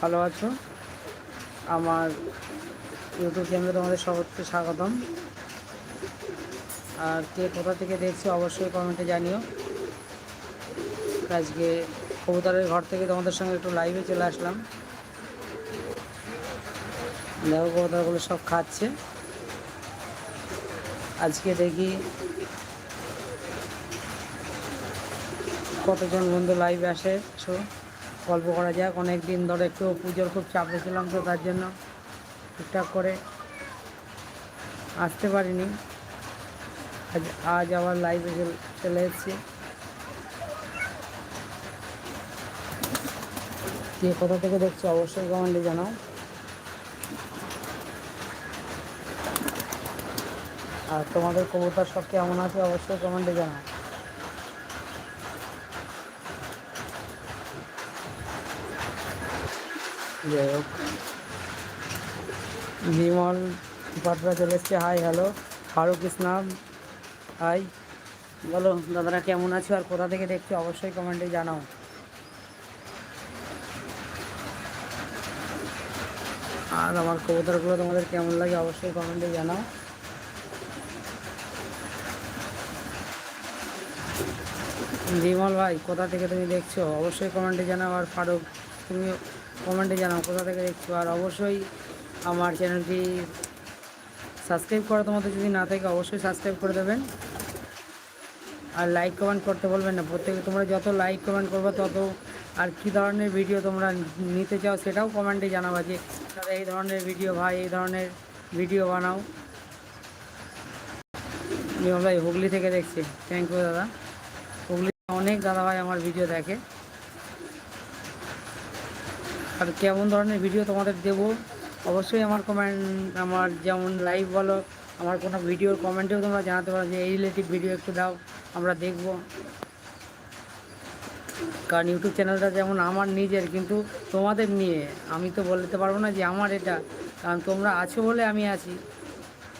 ভালো আছো? আমার ইউটিউব চ্যানেলে তোমাদের সবাইকে স্বাগতম। আর কে কোথা থেকে দেখছ অবশ্যই কমেন্টে জানিও। আজকে কবুতরের ঘর থেকে তোমাদের সঙ্গে একটু লাইভে চলে আসলাম। দেখো কবুতরগুলো সব খাচ্ছে। আজকে দেখি কতজন বন্ধু লাইভে আসে। গল্প করা যাক। অনেক দিন ধরে একটু পুজোর খুব চাপে ছিলাম তো তার জন্য ঠিকঠাক করে আসতে পারিনি। আজ আজ আবার লাইভে চলে এসেছি। কে কোথা থেকে দেখছ অবশ্যই কমেন্টে জানাও। আর তোমাদের কবুতর সব কেমন আছে অবশ্যই কমেন্টে জানাও। যাই হোক। বিমল পাত্রা চলে এসছে। Hi hello Faruk Islam. Hi বলো, দাদারা কেমন আছো আর কোথা থেকে দেখছ? অবশ্যই কমেন্টে জানাও। আর আমার কবুতরগুলো তোমাদের কেমন লাগে অবশ্যই কমেন্টে জানাও। বিমল ভাই, কোথা থেকে তুমি দেখছ? অবশ্যই কমেন্টে জানাও। আর ফারুক তুমি কমেন্টে জানাও কোথা থেকে দেখছ। আর অবশ্যই আমার চ্যানেলটি সাবস্ক্রাইব করা তোমাদের যদি না থাকে, অবশ্যই সাবস্ক্রাইব করে দেবেন। আর লাইক কমেন্ট করতে বলবেন না। প্রত্যেকে তোমরা যত লাইক কমেন্ট করবে, তত আর কী ধরনের ভিডিও তোমরা নিতে চাও সেটাও কমেন্টে জানাবা যে, দাদা, এই ধরনের ভিডিও ভাই, এই ধরনের ভিডিও বানাও। ভাই, হুগলি থেকে দেখছি। থ্যাংক ইউ দাদা। হুগলি অনেক দাদা ভাই আমার ভিডিও দেখে। আর কেমন ধরনের ভিডিও তোমাদের দেবো? অবশ্যই আমার কমেন্ট আমার যেমন লাইভ বলো, আমার কোনো ভিডিওর কমেন্টেও তোমরা জানাতে পারো যে এই রিলেটিভ ভিডিও একটু দাও, আমরা দেখব। কারণ ইউটিউব চ্যানেলটা যেমন আমার নিজের, কিন্তু তোমাদের নিয়ে, আমি তো বলতে পারব না যে আমার এটা। কারণ তোমরা আছো বলে আমি আছি।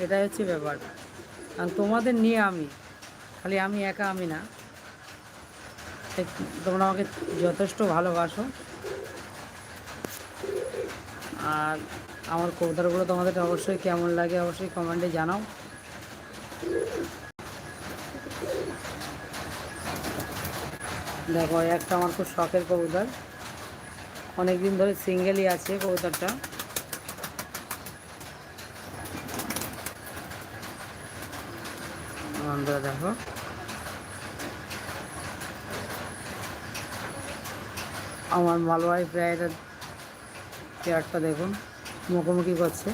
এটাই হচ্ছে ব্যাপার। কারণ তোমাদের নিয়ে আমি, খালি আমি একা আমি না। তোমরা আমাকে যথেষ্ট ভালোবাসো। আর আমার কবিতাগুলো তোমাদের অবশ্যই কেমন লাগে অবশ্যই কমেন্টে জানাও। দেখো, একটা আমার খুব শখের কবুতর। অনেক দিন ধরে সিঙ্গেলই আছে কবুতরটা। বন্ধুরা, দেখো। আমার মালওয়াই প্রায় চেয়ারটা দেখুন, মুখোমুখি করছে।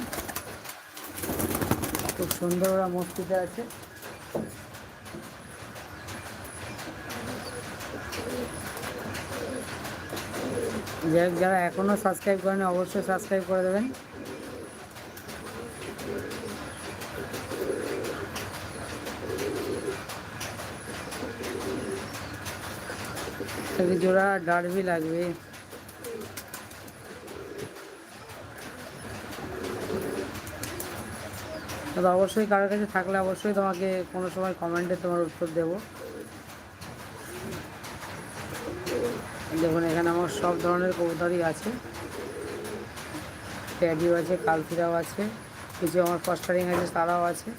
খুব সুন্দর ওরা মস্তিতে আছে। যারা এখনও সাবস্ক্রাইব করেন, অবশ্যই সাবস্ক্রাইব করে দেবেন। জোড়া ডারবি লাগবে। তবে অবশ্যই কারোর কাছে থাকলে অবশ্যই তোমাকে কোনো সময় কমেন্টে তোমার উত্তর দেব। দেখুন, এখানে আমার সব ধরনের কবুতরই আছে। ট্যাডিও আছে, কালফিরাও আছে, কিছু আমার ফস্টারিং আছে, তারাও আছে।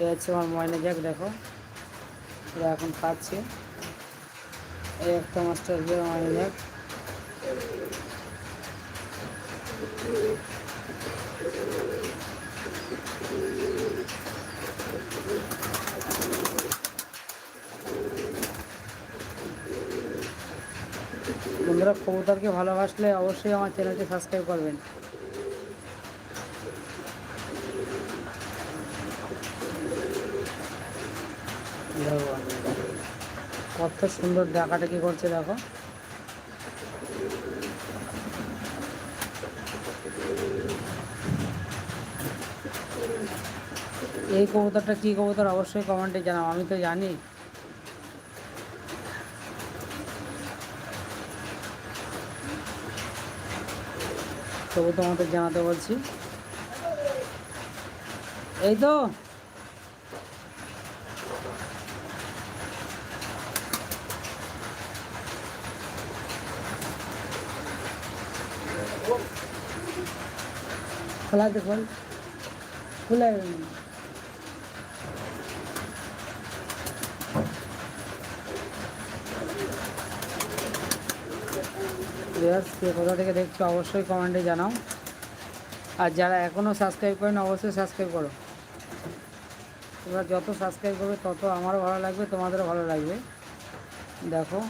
এ হচ্ছে আমার ময়না জ্যাক দেখো। ওরা এখন খাচ্ছে। এই একটা মাস্টার ময়না জ্যাক বন্ধুরা কবুতরকে ভালোবাসলে অবশ্যই আমার চ্যানেলটি সাবস্ক্রাইব করবেন। কত সুন্দর ডাকাটাকি করছে দেখো। এই কবুতরটা কী কবুতর অবশ্যই কমেন্টে জানাও, আমি তো জানি। তবু তোমাদের জানাতে বলছি। এই তো। খোলা দেখুন খোল। ভিউয়ার্স, কে কোথা থেকে দেখছ অবশ্যই কমেন্টে জানাও। আর যারা এখনও সাবস্ক্রাইব করেন, অবশ্যই সাবস্ক্রাইব করো। তোমরা যত সাবস্ক্রাইব করবে, তত আমারও ভালো লাগবে, তোমাদেরও ভালো লাগবে। দেখো।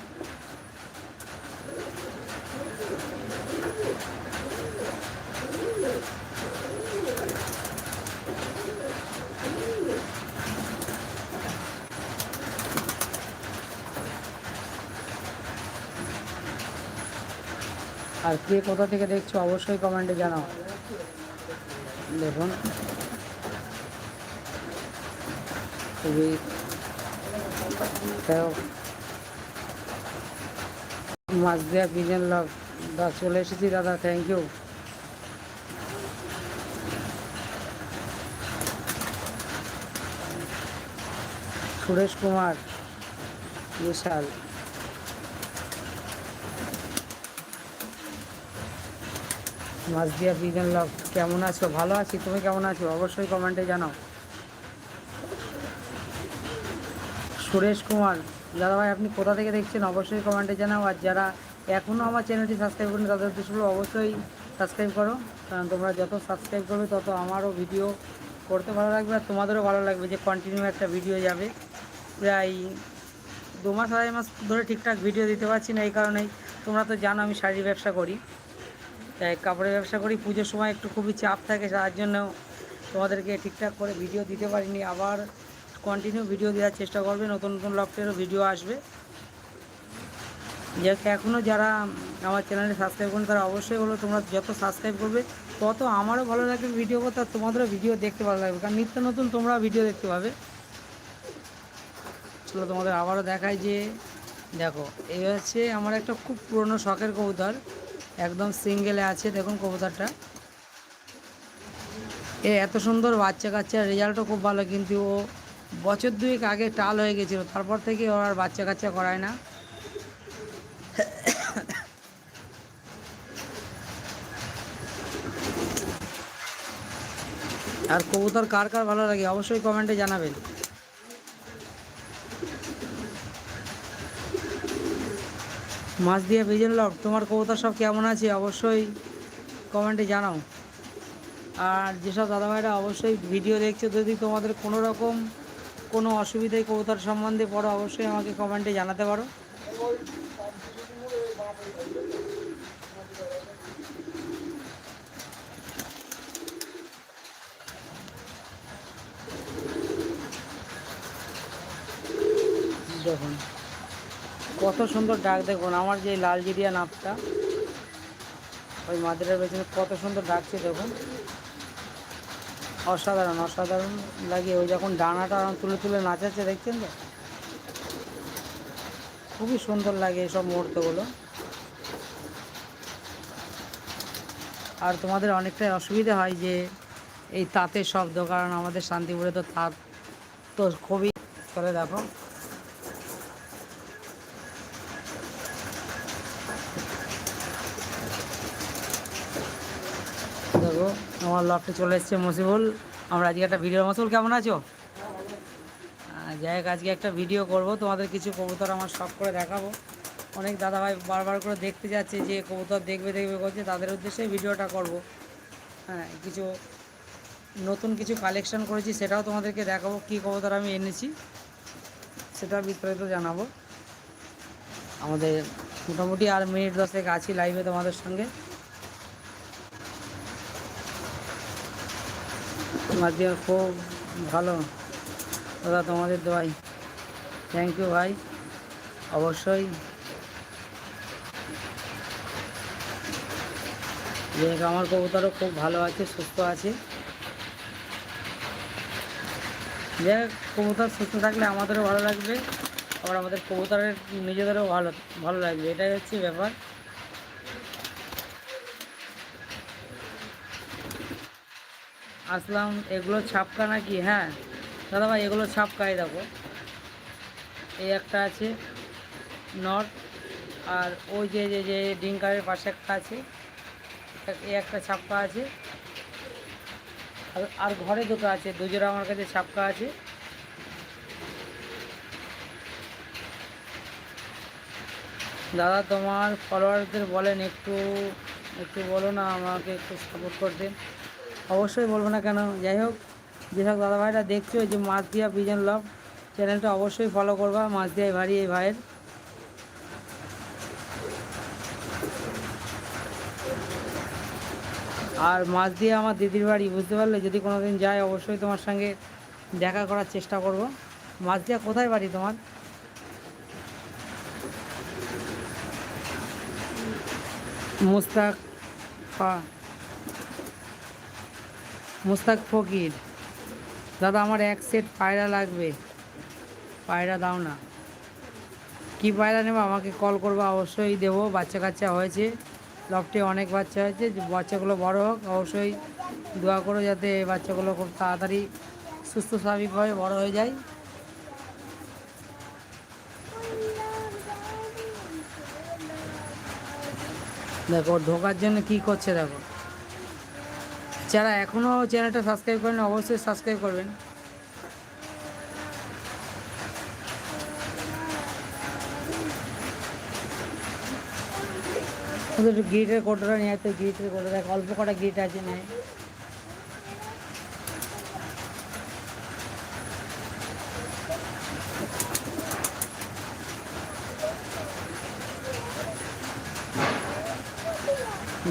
আর কে কোথা থেকে দেখছ অবশ্যই কমেন্টে জানাও। দেখুন। খুবই মাছ দেওয়া পিজন লাভ দা, চলে এসেছি দাদা থ্যাংক ইউ সুরেশ কুমার, বিশাল। মাছ দিয়া বিজন লক, কেমন আছো? ভালো আছি? তুমি কেমন আছো? অবশ্যই কমেন্টে জানাও। সুরেশ কুমার, দাদাভাই, আপনি কোথা থেকে দেখছেন? অবশ্যই কমেন্টে জানাও। আর যারা এখনও আমার চ্যানেলটি সাবস্ক্রাইব করেন, তাদের উদ্দেশ্য হলো অবশ্যই সাবস্ক্রাইব করো। কারণ তোমরা যত সাবস্ক্রাইব করবে, তত আমারও ভিডিও করতে ভালো লাগবে আর তোমাদেরও ভালো লাগবে যে কন্টিনিউ একটা ভিডিও যাবে। প্রায় দু মাস, আড়াই মাস ধরে ঠিকঠাক ভিডিও দিতে পারছি না, এই কারণেই। তোমরা তো জানো আমি শাড়ির ব্যবসা করি। তাই কাপড়ের ব্যবসা করি, পুজোর সময় একটু খুবই চাপ থাকে, তার জন্য তোমাদেরকে ঠিকঠাক করে ভিডিও দিতে পারিনি। আবার কন্টিনিউ ভিডিও দেওয়ার চেষ্টা করবে, নতুন নতুন লকটেরও ভিডিও আসবে। যাক এখনও যারা আমার চ্যানেলে সাবস্ক্রাইব করেন, তারা অবশ্যই বলো, তোমরা যত সাবস্ক্রাইব করবে, তত আমারও ভালো লাগবে ভিডিও করতে, আর তোমাদেরও ভিডিও দেখতে ভালো লাগবে, কারণ নিত্য নতুন তোমরা ভিডিও দেখতে পাবে। চলো, তোমাদের আবারও দেখায় যে, দেখো, এই হচ্ছে আমার একটা খুব পুরনো শখের কবুতর। একদম সিঙ্গেলে আছে, দেখুন কবুতরটা। এ এত সুন্দর বাচ্চা কাচ্চার রেজাল্টও খুব ভালো, কিন্তু ও বছর দুয়েক আগে টাল হয়ে গেছিল, তারপর থেকে ওর আর বাচ্চা কাচ্চা করায় না। আর কবুতর কার কার ভালো লাগে, অবশ্যই কমেন্টে জানাবেন। মাছ দিয়ে ভিজন লক তোমার কবুতর সব কেমন আছে? অবশ্যই কমেন্টে জানাও। আর যেসব দাদাভাইরা অবশ্যই ভিডিও দেখছ, যদি তোমাদের কোনো রকম কোনো অসুবিধায় কবুতর সম্বন্ধে পড়ো, অবশ্যই আমাকে কমেন্টে জানাতে পারো। দেখুন। কত সুন্দর ডাক দেখুন, আমার যে লাল জিরিয়া নাপটা, ওই মাদিরার পেছনে কত সুন্দর ডাকছে দেখুন। অসাধারণ অসাধারণ লাগে, ওই যখন ডানাটা ওরম তুলে তুলে নাচাচ্ছে, দেখছেন তো? খুবই সুন্দর লাগে এইসব মুহূর্তগুলো। আর তোমাদের অনেকটাই অসুবিধা হয় যে এই তাঁতের শব্দ, কারণ আমাদের শান্তিপুরে তো তাঁত তো খুবই করে দেখো দেখো আমার লফটে চলে এসছে মসিবুল আমরা আজকে একটা ভিডিও মসুল কেমন আছো? যাই হোক, আজকে একটা ভিডিও করব। তোমাদের কিছু কবুতর আমার শখ করে দেখাবো। অনেক দাদাভাই বারবার করে দেখতে যাচ্ছে যে কবুতর দেখবে দেখবে করছে তাদের উদ্দেশ্যে ভিডিওটা করব। হ্যাঁ কিছু নতুন কিছু কালেকশন করেছি, সেটাও তোমাদেরকে দেখাবো, কী কবুতর আমি এনেছি। সেটা বিস্তারিত জানাব। আমাদের মোটামুটি আর মিনিট দশেক আছি লাইভে তোমাদের সঙ্গে। মাধ্যমে খুব ভালো। দাদা, তোমাদের দোয়াই। থ্যাংক ইউ ভাই। অবশ্যই। দেখ, আমার কবুতরও খুব ভালো আছে, সুস্থ আছে। দেখ, কবুতর সুস্থ থাকলে আমাদেরও ভালো লাগবে। আবার আমাদের কবুতরের নিজেদেরও ভালো ভালো লাগবে। এটাই হচ্ছে ব্যাপার। আসলাম, এগুলো ছাপকা নাকি? হ্যাঁ। দাদা ভাই, এগুলো ছাপকাই দেখো। এই একটা আছে, নট। আর ওই যে যে যে ডিঙ্কারের পাশে একটা আছে একটা এ একটা ছাপকা আছে। আর ঘরে দুটো আছে, দুজোড়া আমার কাছে ছাপকা আছে। দাদা, তোমার ফলোয়ারদের বলেন, একটু একটু বলো না, আমাকে একটু সাপোর্ট করতে। অবশ্যই বলব না কেন। যাই হোক, যেসব দাদাভাইরা দেখছ যে মাছ দিয়া পিজন লাভ চ্যানেলটা অবশ্যই ফলো করবা মাছ দিয়া ভারী এই ভাইয়ের। আর মাছ দিয়ে আমার দিদির বাড়ি, বুঝতে পারলে? যদি কোনো দিন যায়, অবশ্যই তোমার সঙ্গে দেখা করার চেষ্টা করব। মাছ দিয়া কোথায় বাড়ি তোমার? মুস্তাক মুস্তাক ফকির। দাদা, আমার এক সেট পায়রা লাগবে। পায়রা দাও না। কি পায়রা নেব? আমাকে কল করব, অবশ্যই দেবো। বাচ্চা কাচ্চা হয়েছে। লফটে অনেক বাচ্চা হয়েছে। বাচ্চাগুলো বড় হোক, অবশ্যই দোয়া করো যাতে বাচ্চাগুলো খুব তাড়াতাড়ি সুস্থ স্বাভাবিকভাবে বড় হয়ে যায়। দেখো, ঢোকার জন্য কি করছে দেখো। যারা এখনও চ্যানেলটা সাবস্ক্রাইব করেন অবশ্যই সাবস্ক্রাইব করবেন। গিটের কোটোটা নিয়ে তো গিটের কোটো দেখ, অল্প কটা গিট আছে নেয়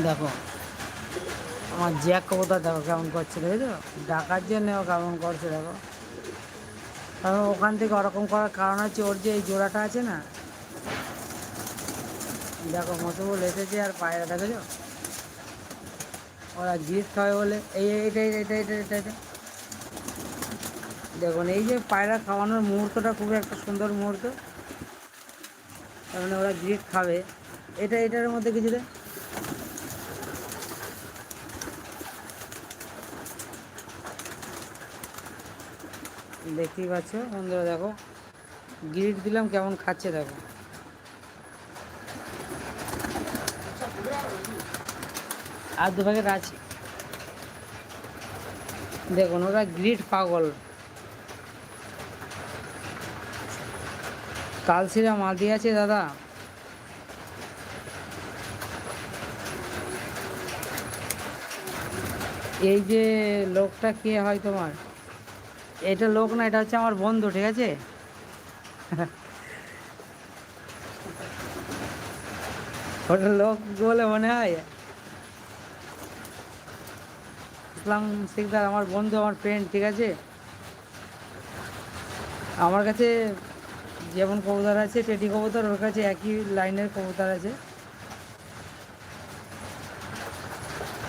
দেখো আমার জ্যাক কবুতর দেখো কেমন করছে, দেখেছ? ডাকার জন্য ও কেমন করছে, দেখো। কারণ ওখান থেকে ওরকম করার কারণ হচ্ছে ওর যে এই জোড়াটা আছে না, দেখো মতবুল এসেছে আর পায়রা, দেখেছ? ওরা জিত খাবে বলে, এই এইটা এটা এটা এটা এটা দেখুন, এই যে পায়রা খাওয়ানোর মুহূর্তটা খুবই একটা সুন্দর মুহূর্ত। তার মানে ওরা গ্রিট খাবে। এটা, এটার মধ্যে কিছু দেখতেই পাচ্ছ? বন্ধুরা দেখো, গ্রিট দিলাম, কেমন খাচ্ছে দেখো। আর দু প্যাকেট আছে। দেখুন, ওরা গ্রিট পাগল। কালসিরা দিয়ে আছে, দাদা। এই যে লোকটা কে হয় তোমার? এটা লোক না, এটা হচ্ছে আমার বন্ধু, ঠিক আছে? ওটা লোক বলে মনে হয়। ইসলাম শিকদার আমার বন্ধু, আমার ফ্রেন্ড ঠিক আছে? আমার কাছে যেমন কবুতর আছে, টেডি কবুতর, ওর কাছে একই লাইনের কবুতর আছে।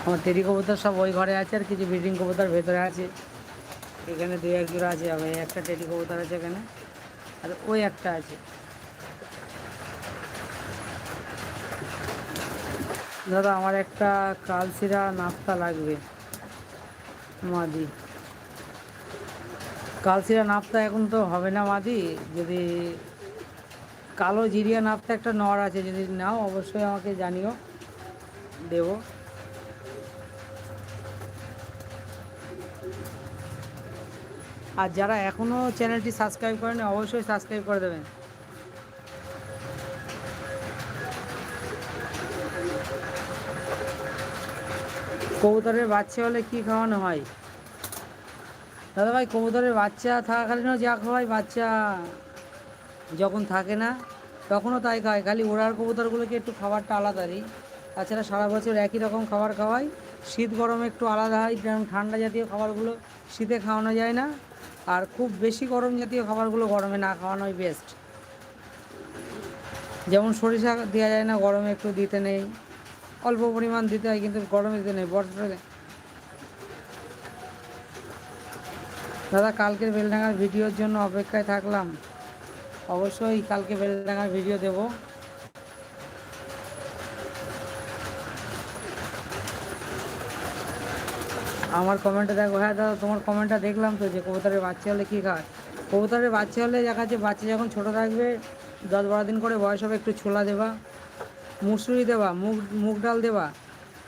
আমার টেডি কবুতর সব ওই ঘরে আছে আর কিছু ব্রিডিং কবুতর ভেতরে আছে। এখানে দুই এক জোড়া আছে, আবার একটা টেডি কবুতর আছে এখানে, আর ওই একটা আছে। দাদা, আমার একটা কালসিরা নাস্তা লাগবে, মাদি। কালসিরা নাপ্তা এখন তো হবে না মাদি, যদি কালো জিরিয়া নাপ্তা একটা নর আছে, যদি নাও অবশ্যই আমাকে জানিও, দেব। আর যারা এখনও চ্যানেলটি সাবস্ক্রাইব করেনি, অবশ্যই সাবস্ক্রাইব করে দেবেন। কবুতরের বাচ্চা হলে কি খাওয়ানো হয়? দাদা ভাই কবুতরের বাচ্চা থাকাকালীনও যা খাওয়াই বাচ্চা যখন থাকে না, তখনও তাই খায়। খালি ওড়ার কবুতরগুলোকে একটু খাবারটা আলাদা দিই। তাছাড়া সারা বছর একই রকম খাবার খাওয়াই শীত গরমে একটু আলাদা হয়, যেমন ঠান্ডা জাতীয় খাবারগুলো শীতে খাওয়ানো যায় না। আর খুব বেশি গরম জাতীয় খাবারগুলো গরমে না খাওয়ানোই বেস্ট যেমন সরিষা দেওয়া যায় না, গরমে একটু দিতে নেই। অল্প পরিমাণ দিতে হয় কিন্তু গরমে দিতে নেই বর্ষাকালে দাদা, কালকের বেলডাঙ্গার ভিডিওর জন্য অপেক্ষায় থাকলাম। অবশ্যই কালকে বেলডাঙ্গার ভিডিও দেব। আমার কমেন্টে দেখো হ্যাঁ দাদা, তোমার কমেন্টটা দেখলাম তো, যে কবুতরের বাচ্চা হলে কী খায়? কবুতরের বাচ্চা হলে দেখা যাচ্ছে বাচ্চা যখন ছোটো থাকবে, দশ বারো দিন করে বয়স হবে, একটু ছোলা দেবা, মুসুরি দেবা, মুগ মুগ ডাল দেবা,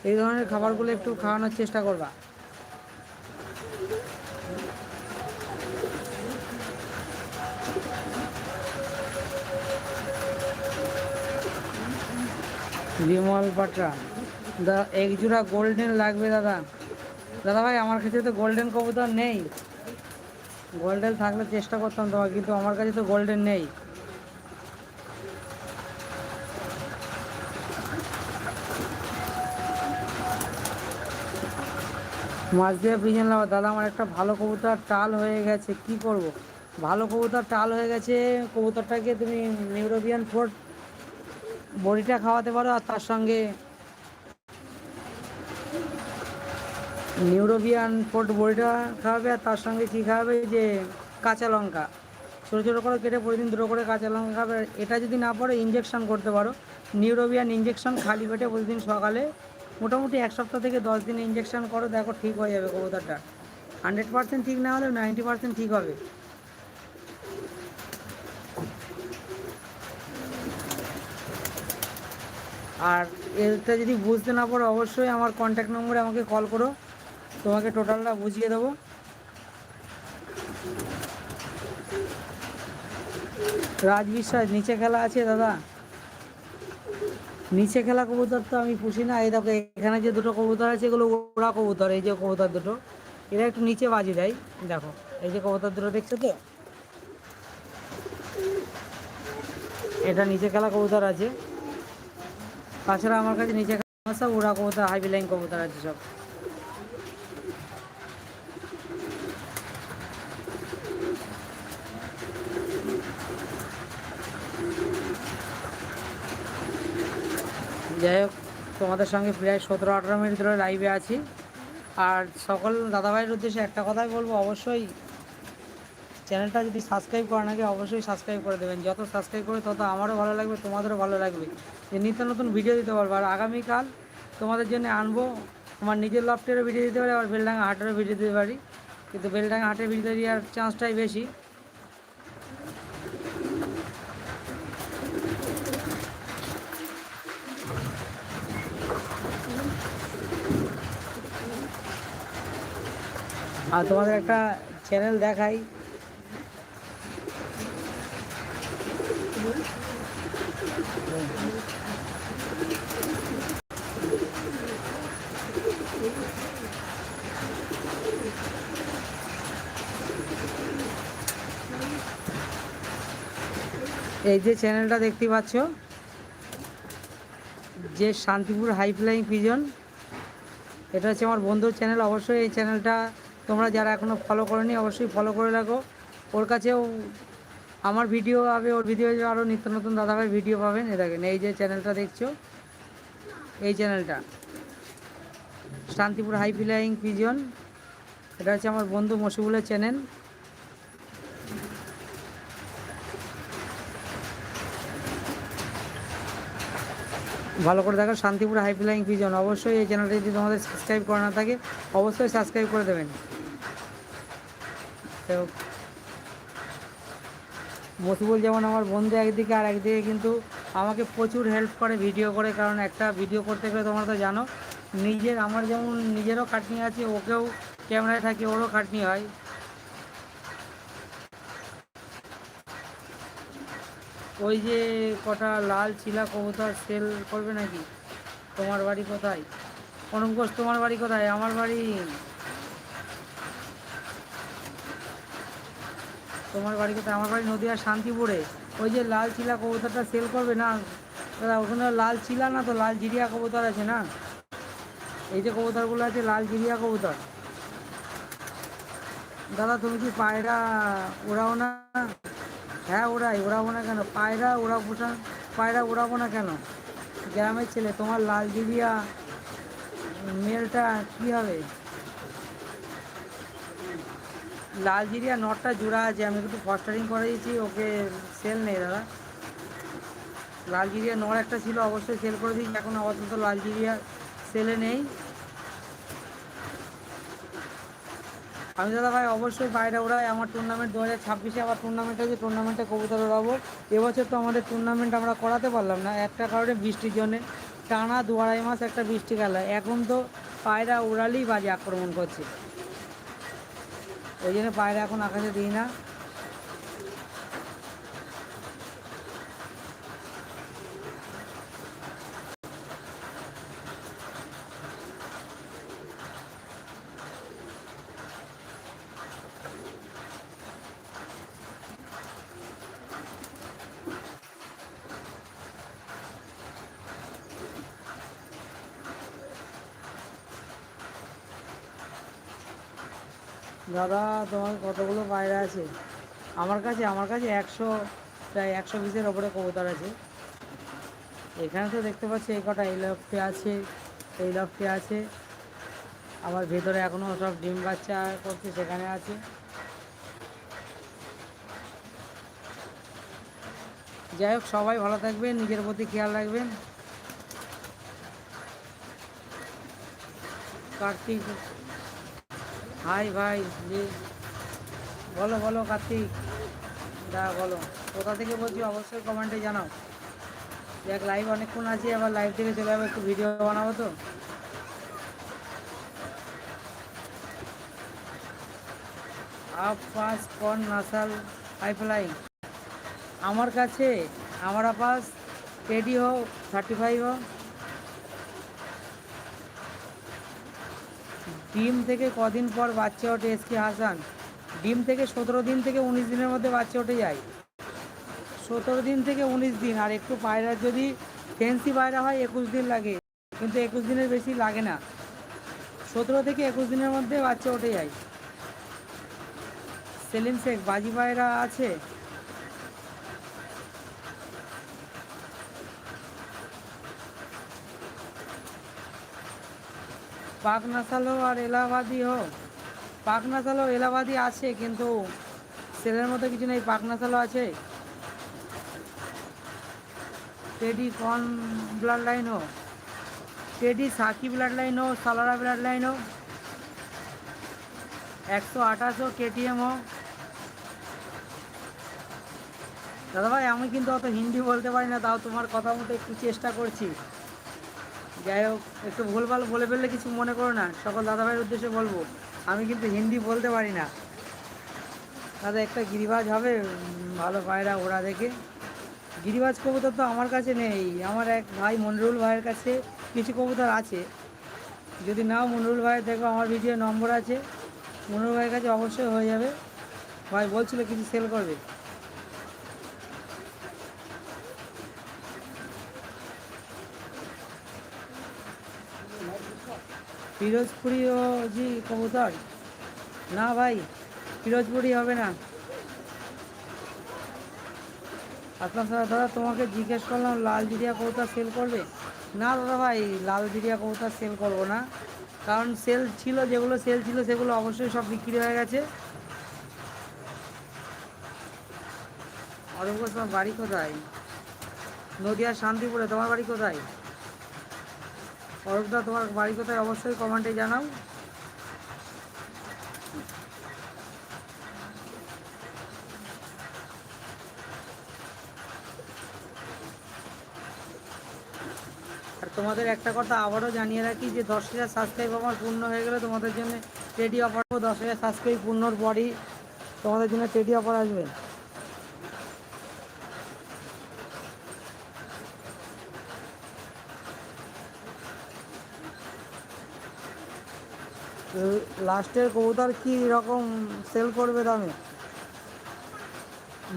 এই ধরনের খাবারগুলো একটু খাওয়ানোর চেষ্টা করবা। বিমল পাটরা। দা, এক জোড়া গোল্ডেন লাগবে দাদা। দাদা ভাই আমার কাছে তো গোল্ডেন কবুতর নেই। গোল্ডেন থাকলে চেষ্টা করতাম তোমার কিন্তু আমার কাছে তো গোল্ডেন নেই। মাছ দিয়ে পিজন লাভ দাদা, আমার একটা ভালো কবুতর টাল হয়ে গেছে, কি করব? ভালো কবুতর টাল হয়ে গেছে, কবুতরটাকে তুমি নিউরোবিয়ান ফোর্ট বড়িটা খাওয়াতে পারো, আর তার সঙ্গে নিউরোবিয়ান ফোর্ট বড়িটা খাওয়াবে আর তার সঙ্গে কী খাওয়াবে? যে কাঁচা লঙ্কা। ছোটো ছোটো করে কেটে প্রতিদিন দুটো করে কাঁচা লঙ্কা খাবে। এটা যদি না পারো ইঞ্জেকশন করতে পারো। নিউরোবিয়ান ইঞ্জেকশন খালি পেটে প্রতিদিন সকালে মোটামুটি এক সপ্তাহ থেকে দশ দিন ইঞ্জেকশন করো। দেখো ঠিক হয়ে যাবে কবুতরটা। হান্ড্রেড পার্সেন্ট ঠিক না হলেও নাইনটি পার্সেন্ট ঠিক হবে। আর এটা যদি বুঝতে না পারো, অবশ্যই আমার কন্ট্যাক্ট নম্বরে আমাকে কল করো। তোমাকে টোটালটা বুঝিয়ে দেবো। রাজ বিশ্বাস, নিচে খেলা আছে দাদা। নিচে খেলা কবুতর তো আমি পুষি না। এই দেখো, এখানে যে দুটো কবুতর আছে, এগুলো ওড়া কবুতর, এই যে কবুতর দুটো। এরা একটু নিচে বাজি দেয়, দেখো। এই যে কবুতর দুটো দেখছ তো? এটা নিচে খেলা কবুতর আছে। তাছাড়া আমার কাছে নিচে খেলা সব ওড়া কবুতর হাইবি লাইন কবুতর আছে সব। যাই হোক, তোমাদের সঙ্গে প্রায় সতেরো আঠারো মিনিট ধরে লাইভে আছি। আর সকল দাদাভাইয়ের উদ্দেশ্যে একটা কথাই বলব, অবশ্যই চ্যানেলটা যদি সাবস্ক্রাইব করা নাকি অবশ্যই সাবস্ক্রাইব করে দেবেন। যত সাবস্ক্রাইব করে, তত আমারও ভালো লাগবে, তোমাদেরও ভালো লাগবে। যে নিত্য নতুন ভিডিও দিতে পারব। আর আগামীকাল তোমাদের জন্য আনব আমার নিজের লফটেরও ভিডিও দিতে পারি, আবার বেলডাঙ্গা হাটেরও ভিডিও দিতে পারি। কিন্তু বেলডাঙ্গা হাটের ভিডিও দেওয়ার চান্সটাই বেশি। আর তোমাদের একটা চ্যানেল দেখাই। এই যে চ্যানেলটা দেখতে পাচ্ছ, যে শান্তিপুর হাই ফ্লাইং পিজন এটা হচ্ছে আমার বন্ধুর চ্যানেল অবশ্যই এই চ্যানেলটা তোমরা যারা এখনও ফলো করনি, অবশ্যই ফলো করে রাখো। ওর কাছেও আমার ভিডিও হবে, ওর ভিডিও আরও নিত্য নতুন দাদাভাই ভিডিও পাবেন। এ দেখেন, এই যে চ্যানেলটা দেখছ? এই চ্যানেলটা শান্তিপুর হাই ফ্লাইং পিজন এটা হচ্ছে আমার বন্ধু মশিবুলের চ্যানেল ভালো করে দেখো, শান্তিপুর হাই ফ্লাইং পিজন অবশ্যই এই চ্যানেলটা যদি তোমাদের সাবস্ক্রাইব করা না থাকে, অবশ্যই সাবস্ক্রাইব করে দেবেন। তো মসিবুল যেমন আমার বন্ধু একদিকে, আর একদিকে কিন্তু আমাকে প্রচুর হেল্প করে ভিডিও করে, কারণ একটা ভিডিও করতে গেলে তোমরা তো জানো, নিজের, আমার যেমন নিজেরও খাটনি আছে, ওকেও ক্যামেরায় থাকে, ওরও খাটনি হয়। ওই যে কটা লাল চিলা কবুতর সেল করবে নাকি? তোমার বাড়ি কোথায়? অনুপ তোমার বাড়ি কোথায়? আমার বাড়ি তোমার বাড়ি কোথায় আমার বাড়ি নদীয়া শান্তিপুরে। ওই যে লাল চিলা কবুতরটা সেল করবে না? দাদা, ওখানে লাল চিলা না তো? লাল জিরিয়া কবুতর আছে না? এই যে কবুতরগুলো আছে, লাল জিরিয়া কবুতর। দাদা, তুমি কি পায়রা ওড়াও না? হ্যাঁ ওড়াই ওড়াবো না কেন? পায়রা ওড়া পোষা। পায়রা ওড়াবো না কেন? গ্রামের ছেলে, তোমার লাল জিরিয়া, মেলটা কী হবে? লাল জিরিয়া নটটা জোড়া আছে, আমি একটু ফস্টারিং করে দিয়েছি, ওকে সেল নেই দাদা। লাল জিরিয়া নর একটা ছিল, অবশ্যই সেল করে দিয়েছি, এখন আপাতত লাল জিরিয়া সেলে নেই। আমি দাদা ভাই, অবশ্যই বাইরে ওড়াই, আমার টুর্নামেন্ট দু হাজার ছাব্বিশে আবার টুর্নামেন্ট আছে টুর্নামেন্টে কবুতর ওড়াবো। এবছর তো আমাদের টুর্নামেন্ট আমরা করাতে পারলাম না, একটা কারণে বৃষ্টির জন্যে। টানা দু আড়াই মাস একটা বৃষ্টি গেল এখন তো পায়রা উড়ালেই বাজে আক্রমণ করছে। ওই জন্য পায়রা এখন আকাশে দিই না। দাদা, তোমার কতগুলো পায়রা আছে? আমার কাছে আমার কাছে একশো, প্রায় একশো পিসের ওপরে কবুতর আছে। এখানে তো দেখতে পাচ্ছি এই কটা এই লফটে আছে এই লফটে আছে। আমার ভেতরে এখনও সব ডিম বাচ্চা করছে, সেখানে আছে। যাই হোক, সবাই ভালো থাকবেন, নিজের প্রতি খেয়াল রাখবেন। কার্তিক হাই ভাই বলো বলো, কার্তিক। দা বলো। কোথা থেকে বলছি অবশ্যই কমেন্টে জানাও। দেখ লাইভ অনেকক্ষণ আছি, আবার লাইভ থেকে চলে যাব, একটু ভিডিও বানাবো তো। আপ পাস কন নাসাল পাইপলাইন আমার কাছে, আমার আপাস টেডি হো থার্টি ফাইভ হো ডিম থেকে কদিন পর বাচ্চা ওঠে এসকে হাসান। ডিম থেকে সতেরো দিন থেকে উনিশ দিনের মধ্যে বাচ্চা উঠে যায়। সতেরো দিন থেকে উনিশ দিন, আর একটু পায়রা যদি ফেন্সি পায়রা হয়, একুশ দিন লাগে। কিন্তু একুশ দিনের বেশি লাগে না। সতেরো থেকে একুশ দিনের মধ্যে বাচ্চা উঠে যায়। সেলিম শেখ, বাজি পায়রা আছে? পাক নাসালো আর এলাহাবাদি হো পাক নাসালো এলাহাবাদি আছে, কিন্তু সেলের মতো কিছু নেই পাক নাসালো আছে। টেডি কন ব্লাড লাইন হো টেডি সাকি ব্লাড লাইন হো সালারা ব্লাড লাইন হো একশো আঠাশো কেটিএম হো দাদাভাই, আমি কিন্তু অত হিন্দি বলতে পারি না, তাও তোমার কথা মতো একটু চেষ্টা করছি। যাই হোক, একটু ভুলভাল বলে ফেললে কিছু মনে করো না। সকল দাদাভাইয়ের উদ্দেশ্যে বলব, আমি কিন্তু হিন্দি বলতে পারি না। দাদা একটা গিরিবাজ হবে ভালো পায়রা ওরা দেখে। গিরিবাজ কবুতর তো আমার কাছে নেই। আমার এক ভাই মনিরুল ভাইয়ের কাছে কিছু কবুতর আছে। যদি নাও মনিরুল ভাইয়ের দেখো আমার ভিডিও নম্বর আছে। মনিরুল ভাইয়ের কাছে অবশ্যই হয়ে যাবে। ভাই বলছিল কিছু সেল করবে। পিরোজপুরি ও জি কবুতর। না ভাই পিরোজপুরি হবে না। আপনার সাথে দাদা তোমাকে জিজ্ঞেস করলাম, লাল জিরিয়া কবুতর সেল করবে? না দাদা ভাই, লাল জিরিয়া কবুতর সেল করব না। কারণ সেল ছিল, যেগুলো সেল ছিল সেগুলো অবশ্যই সব বিক্রি হয়ে গেছে। অরূপ তোমার বাড়ি কোথায়? নদিয়ার শান্তিপুরে, তোমার বাড়ি কোথায়? অরূপদা, তোমার বাড়ি কোথায়? অবশ্যই কমেন্টে জানাও। আর তোমাদের একটা কথা আবারও জানিয়ে রাখি যে, দশ হাজার সাবস্ক্রাইব আমার পূর্ণ হয়ে গেলে তোমাদের জন্য টেডি অফার দশ হাজার সাবস্ক্রাইব পূর্ণর পরই তোমাদের জন্য টেডি অফার আসবে। লাস্টের কবুতর কি রকম সেল করবে দামে?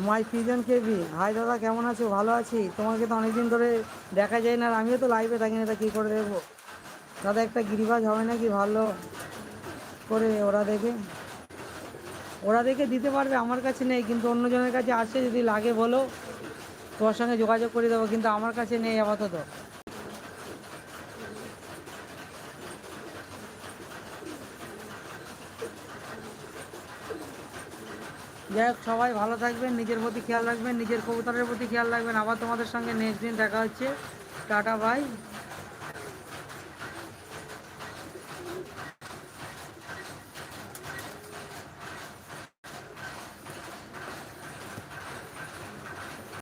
মাই পিজন কেবি হাই দাদা, কেমন আছো? ভালো আছি। তোমাকে তো অনেকদিন ধরে দেখা যায় না, আর আমিও তো লাইভে থাকি না, তা কী করে দেখব দাদা, একটা গিরিবাজ হবে নাকি? ভালো করে ওরা দেখে। ওরা দেখে দিতে পারবে, আমার কাছে নেই, কিন্তু অন্যজনের কাছে আসছে যদি লাগে বলো, তোমার সঙ্গে যোগাযোগ করে দেবো, কিন্তু আমার কাছে নেই আপাতত। যাই হোক, সবাই ভালো থাকবেন, নিজের প্রতি খেয়াল রাখবেন, নিজের কবুতরের প্রতি খেয়াল রাখবেন। আবার তোমাদের সঙ্গে নেক্সট দিন দেখা হচ্ছে। Tata bye